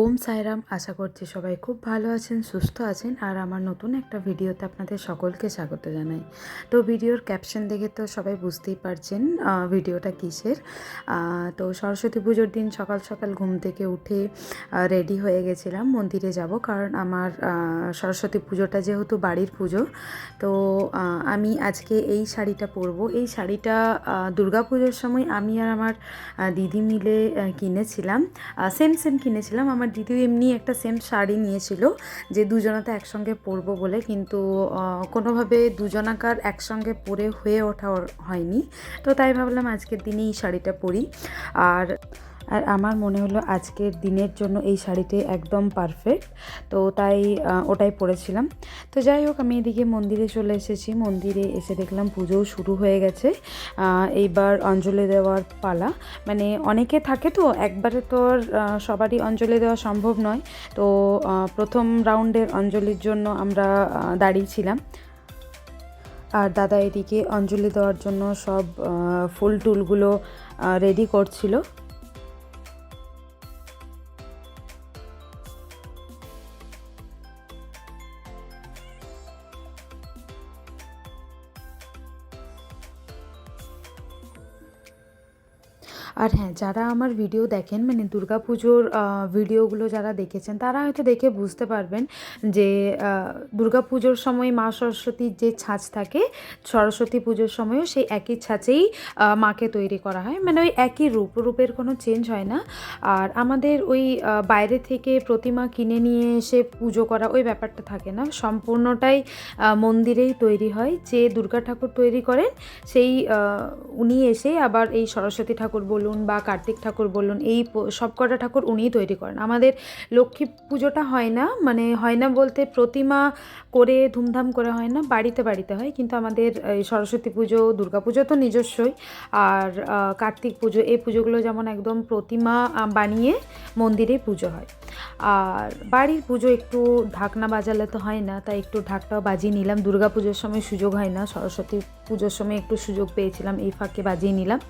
ওম সাইরাম, আশা করছি সবাই খুব ভালো আছেন, সুস্থ আছেন, আর আমার নতুন একটা ভিডিওতে আপনাদের সকলকে স্বাগত জানাই। তো ভিডিওর ক্যাপশন দেখে তো সবাই বুঝতেই পারছেন ভিডিওটা কিসের? তো সরস্বতী পুজোর দিন সকাল সকাল ঘুম থেকে উঠে রেডি হয়ে গেছিলাম, মন্দিরে যাব, কারণ আমার সরস্বতী পুজোটা যেহেতু বাড়ির পুজো, তো আমি আজকে এই শাড়িটা পরবো। এই শাড়িটা দুর্গা পুজোর সময় আমি আর আমার দিদি মিলে কিনেছিলাম সেম সেম কিনেছিলাম, আমার দিদিও এমনি একটা সেম শাড়ি নিয়েছিল যে দুজনাতে একসঙ্গে পরবো বলে, কিন্তু কোনোভাবে দুজনাকার একসঙ্গে পরে হয়ে ওঠা হয়নি। তো তাই ভাবলাম আজকের দিনে এই শাড়িটা পরি। আর আর আমার মনে হলো আজকের দিনের জন্য এই শাড়িটি একদম পারফেক্ট তো তাই ওটাই পরেছিলাম। তো যাই হোক, আমি এদিকে মন্দিরে চলে এসেছি। মন্দিরে এসে দেখলাম পুজোও শুরু হয়ে গেছে। এইবার অঞ্জলি দেওয়ার পালা। মানে অনেকে থাকে তো, একবারে তো সবারই অঞ্জলি দেওয়া সম্ভব নয়। তো প্রথম রাউন্ডের অঞ্জলির জন্য আমরা দাঁড়িয়েছিলাম আর দাদা এদিকে অঞ্জলি দেওয়ার জন্য সব ফুল টুলগুলো রেডি করছিল। আর হ্যাঁ যারা আমার ভিডিও দেখেন মানে দুর্গা পুজোর ভিডিওগুলো যারা দেখেছেন, তারা হয়তো দেখে বুঝতে পারবেন যে দুর্গা পুজোর সময় মা সরস্বতীর যে ছাঁচ থাকে, সরস্বতী পুজোর সময়ও সেই একই ছাঁচেই মাকে তৈরি করা হয়। মানে ওই একই রূপ, রূপের কোনো চেঞ্জ হয় না। আর আমাদের ওই বাইরে থেকে প্রতিমা কিনে নিয়ে এসে পুজো করা ওই ব্যাপারটা থাকে না। সম্পূর্ণটাই মন্দিরেই তৈরি হয়। যে দুর্গা ঠাকুর তৈরি করেন, সেই উনি এসে আবার এই সরস্বতী ঠাকুর বলুন বা কার্তিক ঠাকুর বলুন, এই সবকটা ঠাকুর উনিই তৈরি করেন। আমাদের লক্ষ্মী পুজোটা হয় না মানে হয় না বলতে প্রতিমা করে ধুমধাম করে হয় না, বাড়িতে বাড়িতে হয়, কিন্তু আমাদের সরস্বতী পুজো, দুর্গা পুজো তো নিজস্বই, আর কার্তিক পুজো, এই পুজোগুলো যেমন একদম প্রতিমা বানিয়ে মন্দিরে পুজো হয়। আর বাড়ির পুজো একটু ঢাকনা বাজালে তো হয় না, তাই একটু ঢাকটাও বাজিয়ে নিলাম। দুর্গা পুজোর সময় সুযোগ হয় না, সরস্বতী পুজোর সময় একটু সুযোগ পেয়েছিলাম, এই ফাঁকে বাজিয়ে নিলাম।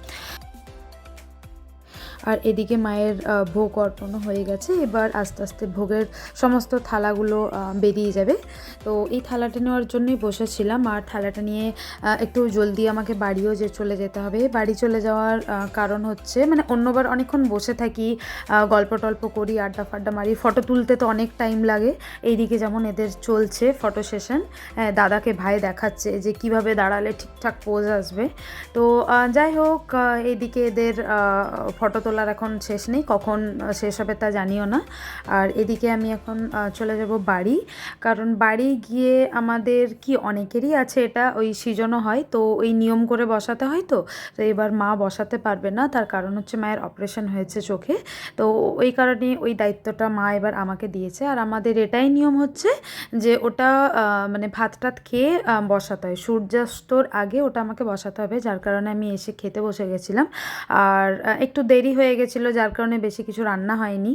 আর এদিকে মায়ের ভোগ অর্পণও হয়ে গেছে। এবার আস্তে আস্তে ভোগের সমস্ত থালাগুলো বেরিয়ে যাবে। তো এই থালাটা নেওয়ার জন্যই বসেছিলাম। আর থালাটা নিয়ে একটু জলদি আমাকে বাড়িও যে চলে যেতে হবে। বাড়ি চলে যাওয়ার কারণ হচ্ছে মানে অন্যবার অনেকক্ষণ বসে থাকি গল্প টল্প করি, আড্ডা ফাড্ডা মারি। ফটো তুলতে তো অনেক টাইম লাগে। এইদিকে যেমন এদের চলছে ফটো সেশন দাদাকে ভাই দেখাচ্ছে যে কীভাবে দাঁড়ালে ঠিকঠাক পোজ আসবে। তো যাই হোক এইদিকে এদের ফটো তোলার এখন শেষ নেই, কখন শেষ হবে তা জানিও না। আর এদিকে আমি এখন চলে যাব বাড়ি, কারণ বাড়ি গিয়ে আমাদের কি অনেকেরই আছে এটা ওই সিজনও হয়, তো ওই নিয়ম করে বসাতে হয় তো তো এবার মা বসাতে পারবে না, তার কারণ হচ্ছে মায়ের অপারেশন হয়েছে চোখে। তো ওই কারণে ওই দায়িত্বটা মা এবার আমাকে দিয়েছে, আর আমাদের এটাই নিয়ম হচ্ছে যে ওটা মানে ভাত টাত খেয়ে বসাতে হয়। সূর্যাস্তর আগে ওটা আমাকে বসাতে হবে, যার কারণে আমি এসে খেতে বসে গেছিলাম। আর একটু দেরি হয়ে গেছিল, যার কারণে বেশি কিছু রান্না হয়নি।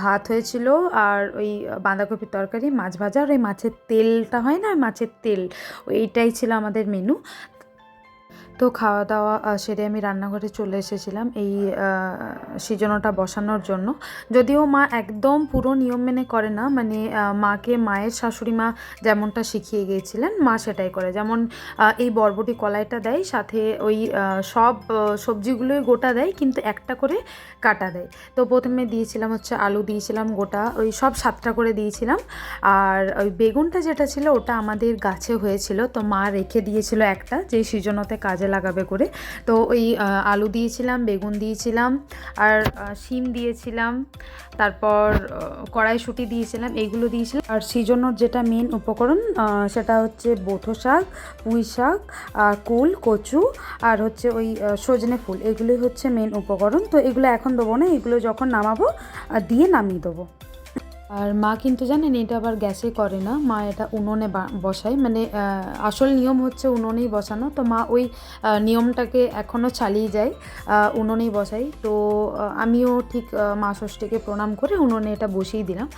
ভাত হয়েছিল আর ওই বাঁধাকপির তরকারি, মাছ ভাজা আর ওই মাছের তেলটা হয় না মাছের তেল এইটাই ছিল আমাদের মেনু তো খাওয়া দাওয়া সেরে আমি রান্নাঘরে চলে এসেছিলাম এই সিজনটা বসানোর জন্য। যদিও মা একদম পুরো নিয়ম মেনে করে না মানে মাকে মায়ের শাশুড়ি মা যেমনটা শিখিয়ে গিয়েছিলেন, মা সেটাই করে। যেমন এই বরবটি কলাইটা দেয়, সাথে ওই সব সবজিগুলোই গোটা দেয়, কিন্তু একটা করে কাটা দেয়। তো প্রথমে দিয়েছিলাম হচ্ছে আলু, দিয়েছিলাম গোটা, ওই সব সাতটা করে দিয়েছিলাম। আর ওই বেগুনটা যেটা ছিল, ওটা আমাদের গাছে হয়েছিল, তো মা রেখে দিয়েছিল একটা যে সিজনতে কাজে লাগাবে করে। তো ওই আলু দিয়েছিলাম, বেগুন দিয়েছিলাম, আর শিম দিয়েছিলাম, তারপর কড়াইশুঁটি দিয়েছিলাম এইগুলো দিয়েছিলাম। আর সিজনোর যেটা মেন উপকরণ সেটা হচ্ছে বোথো শাক, পুঁই শাক আর কুল, কচু, আর হচ্ছে ওই সজনে ফুল। এগুলোই হচ্ছে মেন উপকরণ। তো এগুলো এখন দেবো না, এগুলো যখন নামাবো দিয়ে নামিয়ে দেবো। আর মা কিন্তু জানেন এটা আবার গ্যাসে করে না। মা এটা উনুনে বসায়। মানে আসল নিয়ম হচ্ছে উনুনেই বসানো। তো মা ওই নিয়মটাকে এখনও চালিয়ে যায় উনুনেই বসাই তো আমিও ঠিক মা ষষ্ঠীকে প্রণাম করে উনুনে এটা বসিয়ে দিলাম।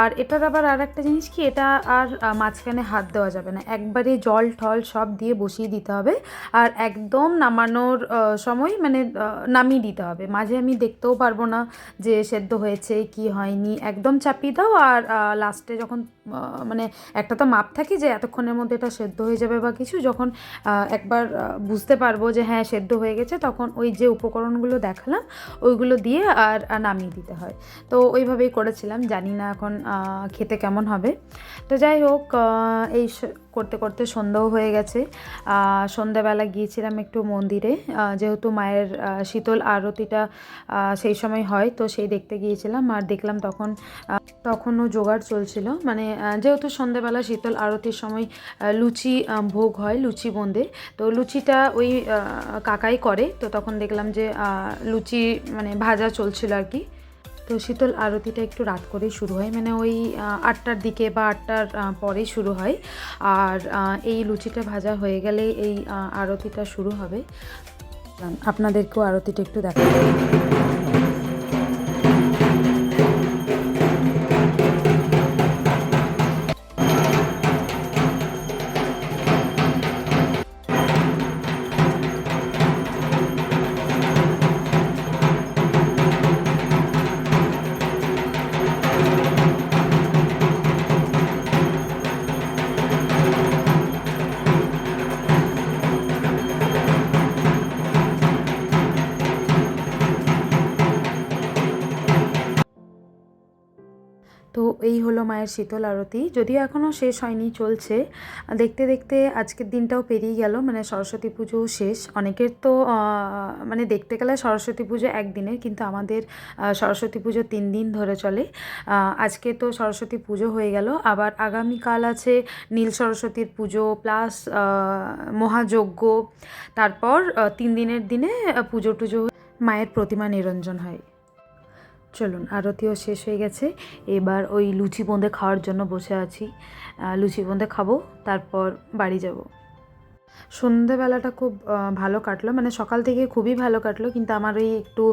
আর এটার আবার আর একটা জিনিস কি, এটা আর মাঝখানে হাত দেওয়া যাবে না। একবারে জল ঠল সব দিয়ে বসিয়ে দিতে হবে। আর একদম নামানোর সময় মানে নামিয়ে দিতে হবে। মাঝে আমি দেখতেও পারব না যে সেদ্ধ হয়েছে, কি হয়নি। একদম চাপিয়ে দাও আর লাস্টে যখন মানে একটা তো মাপ থাকে যে এতক্ষণের মধ্যে এটা সেদ্ধ হয়ে যাবে বা কিছু, যখন একবার বুঝতে পারব যে হ্যাঁ সেদ্ধ হয়ে গেছে, তখন ওই যে উপকরণগুলো দেখালাম, ওইগুলো দিয়ে আর নামিয়ে দিতে হয়। তো ওইভাবেই করেছিলাম, জানি না এখন খেতে কেমন হবে। তো যাই হোক এই করতে করতে সন্ধ্যাও হয়ে গেছে। সন্ধ্যাবেলা গিয়েছিলাম একটু মন্দিরে যেহেতু মায়ের শীতল আরতিটা সেই সময় হয়, তো সেই দেখতে গিয়েছিলাম, আর দেখলাম তখন তখনও জোগাড় চলছিল। মানে যেহেতু সন্ধ্যাবেলা শীতল আরতির সময় লুচি ভোগ হয়, লুচি বোঁদে তো লুচিটা ওই কাকাই করে। তো তখন দেখলাম যে লুচি মানে ভাজা চলছিল আর কি। তো শীতল আরতিটা একটু রাত করেই শুরু হয়। মানে ওই আটটার দিকে বা আটটার পরেই শুরু হয়। আর এই লুচিটা ভাজা হয়ে গেলে এই আরতিটা শুরু হবে। আপনাদেরকেও আরতিটা একটু দেখা এই হলো মায়ের শীতল আরতি। যদিও এখনও শেষ হয়নি, চলছে। দেখতে দেখতে আজকের দিনটাও পেরিয়ে গেল মানে সরস্বতী পুজোও শেষ। অনেকের তো মানে দেখতে গেলে সরস্বতী পুজো একদিনের, কিন্তু আমাদের সরস্বতী পুজো তিন দিন ধরে চলে। আজকে তো সরস্বতী পুজো হয়ে গেল। আবার আগামীকাল আছে নীল সরস্বতীর পুজো, প্লাস মহাযজ্ঞ। তারপর তিন দিনের দিনে পুজো টুজো মায়ের প্রতিমা নিরঞ্জন হয়। চলুন, আরতিও শেষ হয়ে গেছে। এবার ওই লুচি বোঁদে খাওয়ার জন্য বসে আছি। লুচি বোঁদে খাব, তারপর বাড়ি যাব। সন্ধেবেলাটা খুব ভালো কাটলো। মানে সকাল থেকে খুবই ভালো কাটলো, কিন্তু আমার ওই একটু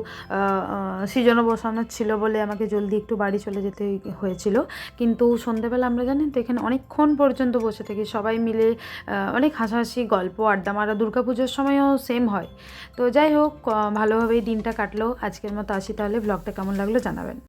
সিজনও বসানো ছিল বলে আমাকে জলদি একটু বাড়ি চলে যেতে হয়েছিল। কিন্তু সন্ধেবেলা আমরা জানেন তো, এখানে অনেকক্ষণ পর্যন্ত বসে থাকি। সবাই মিলে অনেক হাসাহাসি, গল্প, আড্ডা মারা দুর্গা পুজোর সময়ও সেম হয়। তো যাই হোক ভালোভাবেই দিনটা কাটলো। আজকের মতো আসি তাহলে। ব্লগটা কেমন লাগল জানাবেন।